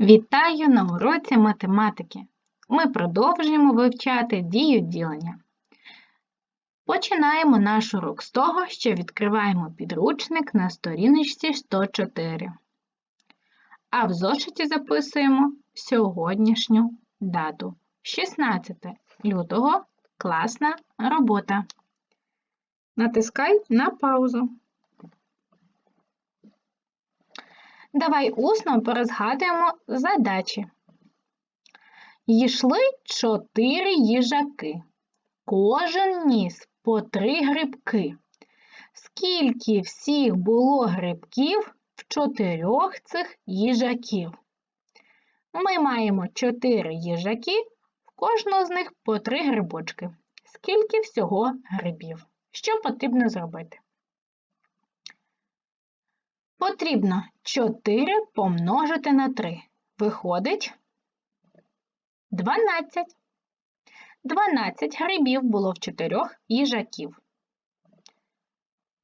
Вітаю на уроці математики. Ми продовжуємо вивчати дію ділення. Починаємо наш урок з того, що відкриваємо підручник на сторіночці 104. А в зошиті записуємо сьогоднішню дату 16 лютого класна робота. Натискай на паузу. Давай усно порозгадуємо задачі. Йшли чотири їжаки. Кожен ніс по три грибки. Скільки всіх було грибків в чотирьох цих їжаків? Ми маємо чотири їжаки, в кожного з них по три грибочки. Скільки всього грибів? Що потрібно зробити? Потрібно 4 помножити на 3. Виходить 12. 12 грибів було в 4 їжаків.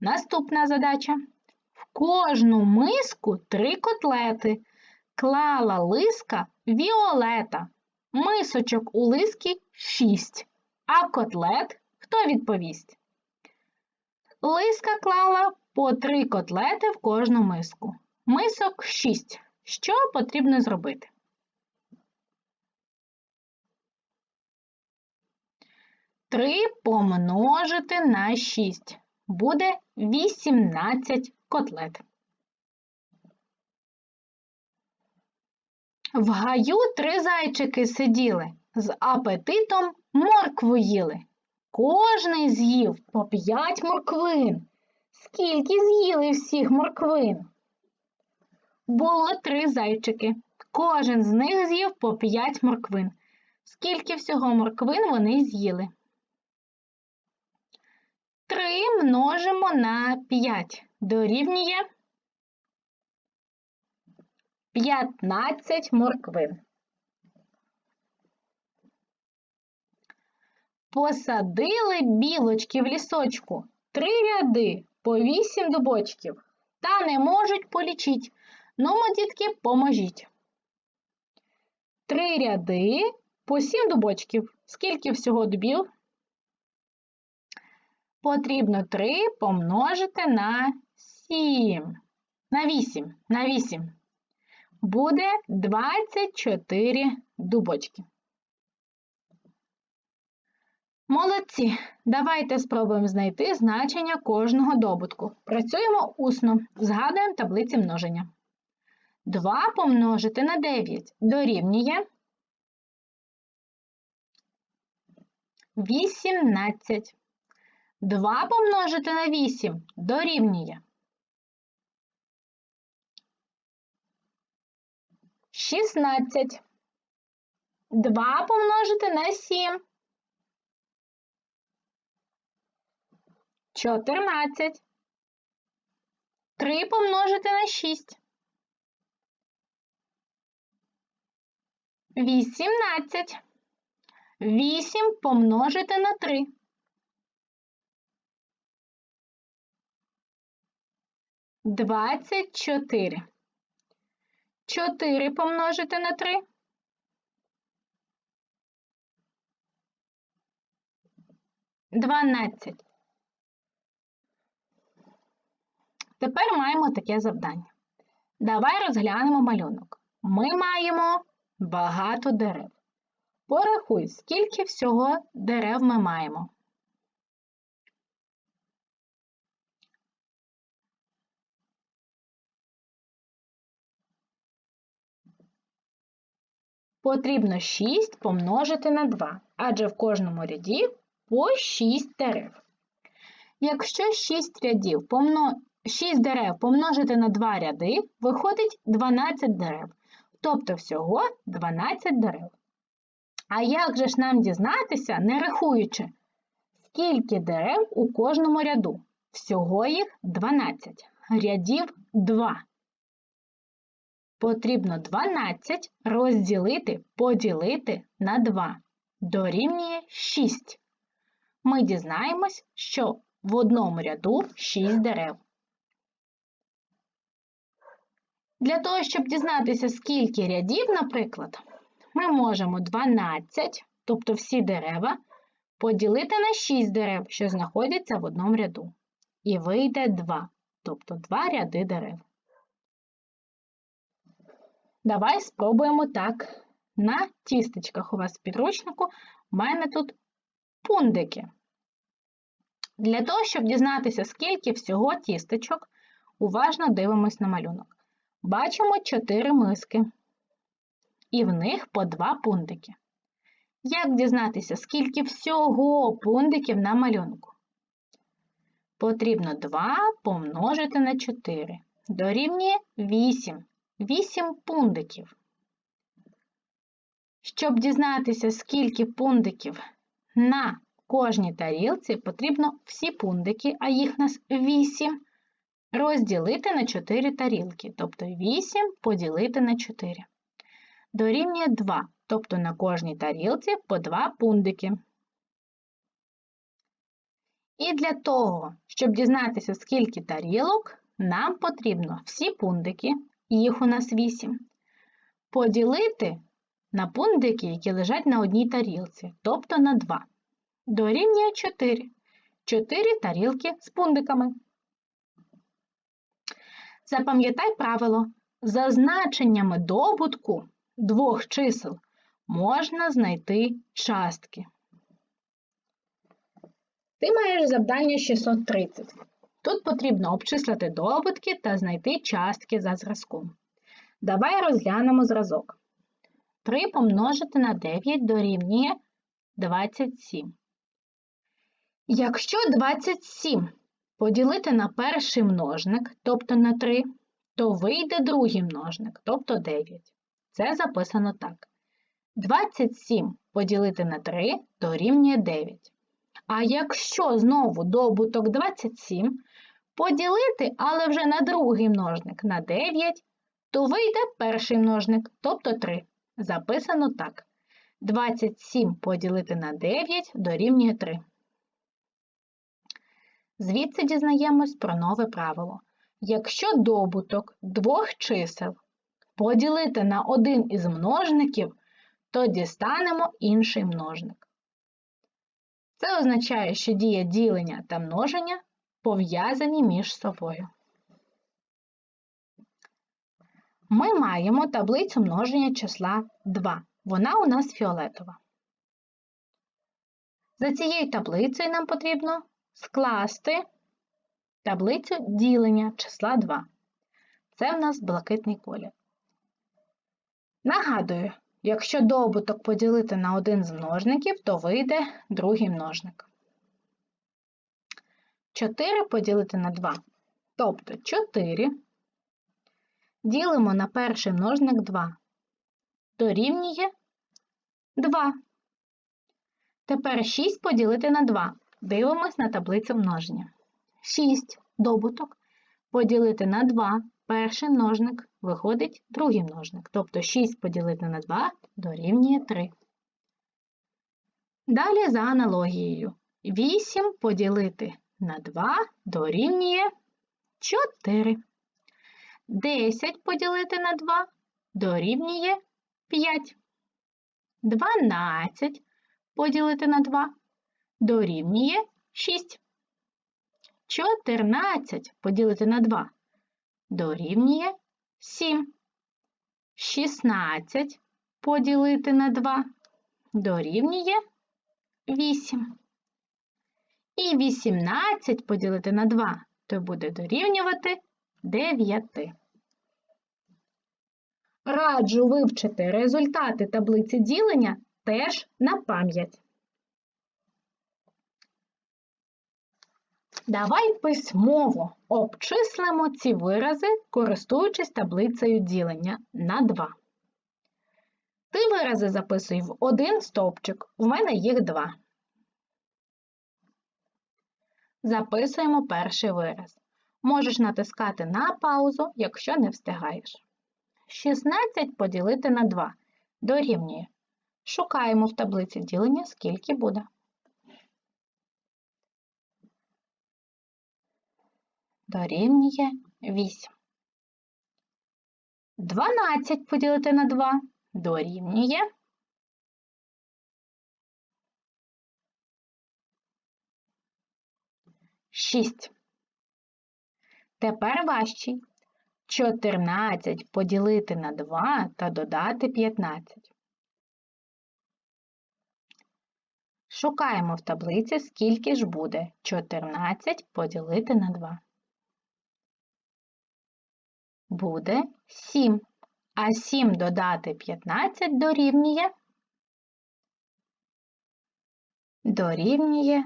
Наступна задача. В кожну миску 3 котлети. Клала лиска Віолета. Мисочок у лиски 6. А котлет хто відповість? Лиска клала по три котлети в кожну миску. Мисок 6. Що потрібно зробити? Три помножити на 6. Буде 18 котлет. В гаю три зайчики сиділи, з апетитом моркву їли. Кожний з'їв по п'ять морквин. Скільки з'їли всіх морквин? Було три зайчики. Кожен з них з'їв по п'ять морквин. Скільки всього морквин вони з'їли? Три множимо на п'ять. Дорівнює 15 морквин. Посадили білочки в лісочку. Три ряди по вісім дубочків. Та не можуть полічить. Нумо, дітки, поможіть. Три ряди по сім дубочків. Скільки всього дубів? Потрібно 3 помножити на 7. На 8. На 8. Буде 24 дубочки. Молодці! Давайте спробуємо знайти значення кожного добутку. Працюємо усно, згадуємо таблиці множення. 2 помножити на 9 дорівнює 18. 2 помножити на 8 дорівнює 16. 2 помножити на 7 14. 3 помножити на 6. 18. 8 помножити на 3. 24. 4 помножити на 3. 12. Тепер маємо таке завдання. Давай розглянемо малюнок. Ми маємо багато дерев. Порахуй, скільки всього дерев ми маємо. Потрібно 6 помножити на 2, адже в кожному ряді по 6 дерев. Якщо 6 рядів помно... 6 дерев помножити на 2 ряди, виходить 12 дерев, тобто всього 12 дерев. А як же ж нам дізнатися, не рахуючи, скільки дерев у кожному ряду? Всього їх 12, рядів 2. Потрібно 12 розділити, поділити на 2. Дорівнює 6. Ми дізнаємось, що в одному ряду 6 дерев. Для того, щоб дізнатися, скільки рядів, наприклад, ми можемо 12, тобто всі дерева, поділити на 6 дерев, що знаходяться в одному ряду. І вийде 2, тобто 2 ряди дерев. Давай спробуємо так. На тістечках у вас в підручнику у мене тут пундики. Для того, щоб дізнатися, скільки всього тістечок, уважно дивимось на малюнок. Бачимо 4 миски, і в них по 2 пундики. Як дізнатися, скільки всього пундиків на малюнку? Потрібно 2 помножити на 4. Дорівнює 8. 8 пундиків. Щоб дізнатися, скільки пундиків на кожній тарілці, потрібно всі пундики, а їх нас 8, розділити на 4 тарілки, тобто 8 поділити на 4. Дорівнює 2, тобто на кожній тарілці по 2 пундики. І для того, щоб дізнатися, скільки тарілок, нам потрібно всі пундики, їх у нас 8, поділити на пундики, які лежать на одній тарілці, тобто на 2. Дорівнює 4. 4 тарілки з пундиками. Запам'ятай правило. За значеннями добутку двох чисел можна знайти частки. Ти маєш завдання 630. Тут потрібно обчислити добутки та знайти частки за зразком. Давай розглянемо зразок. 3 помножити на 9 дорівнює 27. Якщо 27 поділити на перший множник, тобто на 3, то вийде другий множник, тобто 9. Це записано так. 27 поділити на 3 дорівнює 9. А якщо знову добуток 27 поділити, але вже на другий множник на 9, то вийде перший множник, тобто 3. Записано так. 27 поділити на 9 дорівнює 3. Звідси дізнаємось про нове правило. Якщо добуток двох чисел поділити на один із множників, то дістанемо інший множник. Це означає, що дія ділення та множення пов'язані між собою. Ми маємо таблицю множення числа 2. Вона у нас фіолетова. За цією таблицею нам потрібно скласти таблицю ділення числа 2. Це в нас блакитний колір. Нагадую, якщо добуток поділити на один з множників, то вийде другий множник. 4 поділити на 2. Тобто 4 ділимо на перший множник 2. Дорівнює 2. Тепер 6 поділити на 2. Дивимось на таблицю множення. 6 добуток поділити на 2. Перший множник виходить другий множник. Тобто 6 поділити на 2 дорівнює 3. Далі за аналогією. 8 поділити на 2 дорівнює 4. 10 поділити на 2 дорівнює 5. 12 поділити на 2 дорівнює 6. 14 поділити на 2 дорівнює 7. 16 поділити на 2 дорівнює 8. І 18 поділити на 2, то буде дорівнювати 9. Раджу вивчити результати таблиці ділення теж на пам'ять. Давай письмово обчислимо ці вирази, користуючись таблицею ділення на 2. Ти вирази записуй в один стовпчик, у мене їх два. Записуємо перший вираз. Можеш натискати на паузу, якщо не встигаєш. 16 поділити на 2 дорівнює. Шукаємо в таблиці ділення, скільки буде. Дорівнює 8. 12 поділити на 2 дорівнює. Шість. Тепер важчий. 14 поділити на 2 та додати 15. Шукаємо в таблиці, скільки ж буде 14 поділити на 2. Буде 7. А 7 додати 15 дорівнює дорівнює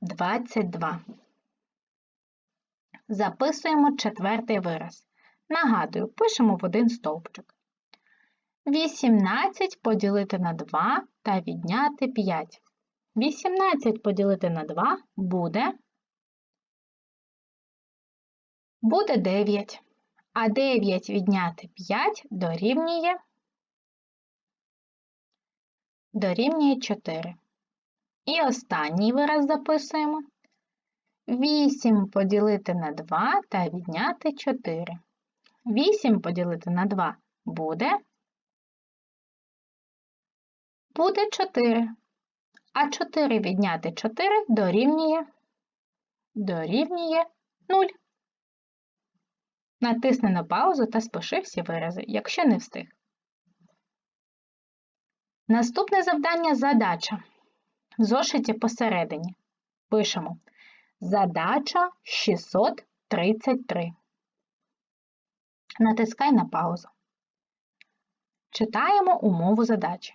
22. Записуємо четвертий вираз. Нагадую, пишемо в один стовпчик. 18 поділити на 2 та відняти 5. 18 поділити на 2 буде буде 9. А 9 відняти 5 дорівнює дорівнює 4. І останній вираз записуємо. 8 поділити на 2 та відняти 4. 8 поділити на 2 буде буде 4. А 4 відняти 4 дорівнює дорівнює 0. Натисни на паузу та спиши всі вирази, якщо не встиг. Наступне завдання задача. В зошиті посередині. Пишемо Задача 633. Натискай на паузу. Читаємо умову задачі.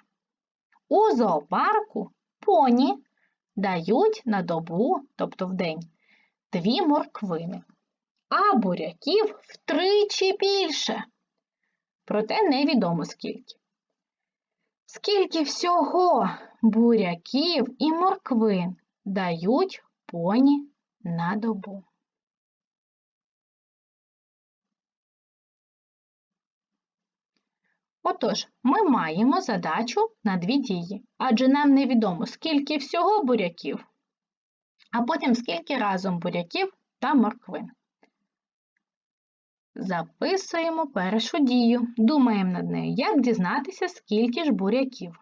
У зоопарку поні дають на добу, тобто в день, дві морквини, а буряків втричі більше. Проте невідомо скільки. Скільки всього буряків і морквин дають поні на добу. Отож, ми маємо задачу на дві дії, адже нам невідомо, скільки всього буряків, а потім скільки разом буряків та морквин. Записуємо першу дію, думаємо над нею, як дізнатися, скільки ж буряків.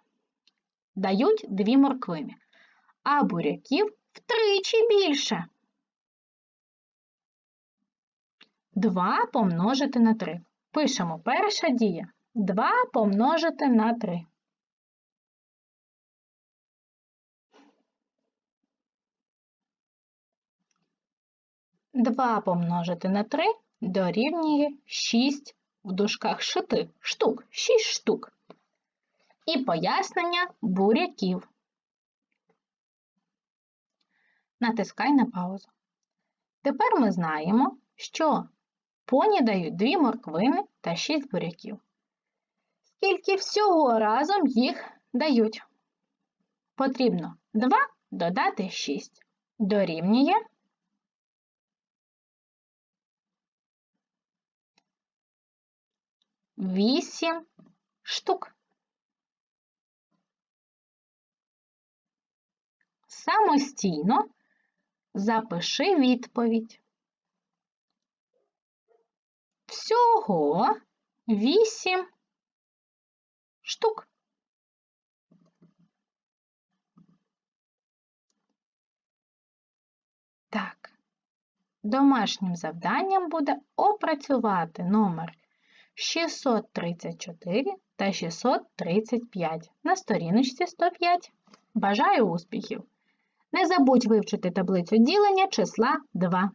Дають дві морквини, а буряків втричі більше. 2 помножити на 3. Пишемо перша дія. 2 помножити на 3. Два помножити на 3 дорівнює 6 в дужках шити штук, 6 штук. І пояснення буряків. Натискай на паузу. Тепер ми знаємо, що Поні дають дві морквини та шість буряків. Скільки всього разом їх дають? Потрібно 2 додати 6. Дорівнює вісім штук. Самостійно запиши відповідь. Всього вісім штук. Так, домашнім завданням буде опрацювати номер 634 та 635 на сторіночці 105. Бажаю успіхів! Не забудь вивчити таблицю ділення числа 2.